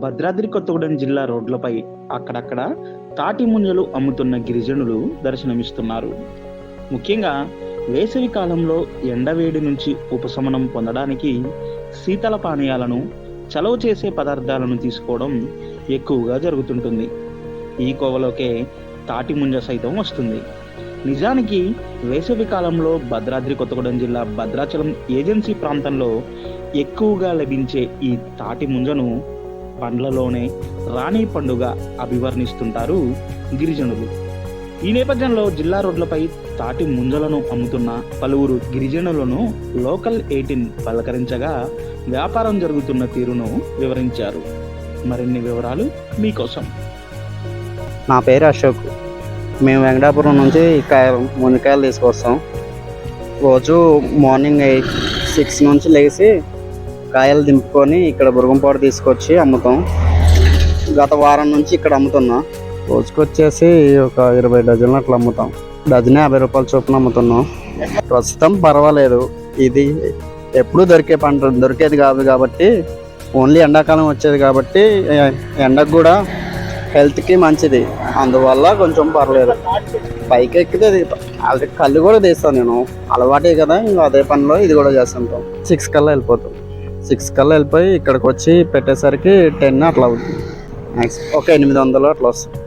భద్రాద్రి కొత్తగూడెం జిల్లా రోడ్లపై అక్కడక్కడ తాటి ముంజలు అమ్ముతున్న గిరిజనులు దర్శనమిస్తున్నారు. ముఖ్యంగా వేసవి కాలంలో ఎండవేడి నుంచి ఉపశమనం పొందడానికి శీతల పానీయాలను చలవ చేసే పదార్థాలను తీసుకోవడం ఎక్కువగా జరుగుతుంటుంది. ఈ కోవలోకే తాటి ముంజ సైతం వస్తుంది. నిజానికి వేసవి కాలంలో భద్రాద్రి కొత్తగూడెం జిల్లా భద్రాచలం ఏజెన్సీ ప్రాంతంలో ఎక్కువగా లభించే ఈ తాటి ముంజను పండ్లలోనే రాణి పండుగ అభివర్ణిస్తుంటారు గిరిజనులు. ఈ నేపథ్యంలో జిల్లా రోడ్లపై తాటి ముంజలను అమ్ముతున్న పలువురు గిరిజనులను లోకల్ ఎయిటీన్ పలకరించగా వ్యాపారం జరుగుతున్న తీరును వివరించారు. మరిన్ని వివరాలు మీకోసం. నా పేరు అశోక్. మేము వెంకటాపురం నుంచి కాయ మునకాయలు తీసుకొస్తాం. రోజు మార్నింగ్ ఎయిట్ సిక్స్ నుంచి లేచి కాయలు దింపుకొని ఇక్కడ బురగంపాడు తీసుకొచ్చి అమ్ముతాం. గత వారం నుంచి ఇక్కడ అమ్ముతున్నా. రోజుకొచ్చేసి ఒక ఇరవై డజన్లు అట్లా అమ్ముతాం. డజన్ యాభై రూపాయల చొప్పున అమ్ముతున్నాం. ప్రస్తుతం పర్వాలేదు. ఇది ఎప్పుడు దొరికే పంట దొరికేది కాదు కాబట్టి ఓన్లీ ఎండాకాలం వచ్చేది కాబట్టి ఎండకు కూడా హెల్త్కి మంచిది. అందువల్ల కొంచెం పర్లేదు. పైకి ఎక్కితే అది అది కళ్ళు కూడా తీస్తాను నేను. అలవాటే కదా ఇంకా అదే పనిలో ఇది కూడా చేస్తుంటాం. సిక్స్ కల్లా వెళ్ళిపోతాం. సిక్స్ కల్లా వెళ్ళిపోయి ఇక్కడికి వచ్చి పెట్టేసరికి టెన్ అట్లా అవుతుంది. మ్యాక్స్ ఒక ఎనిమిది వందలు అట్లా వస్తుంది.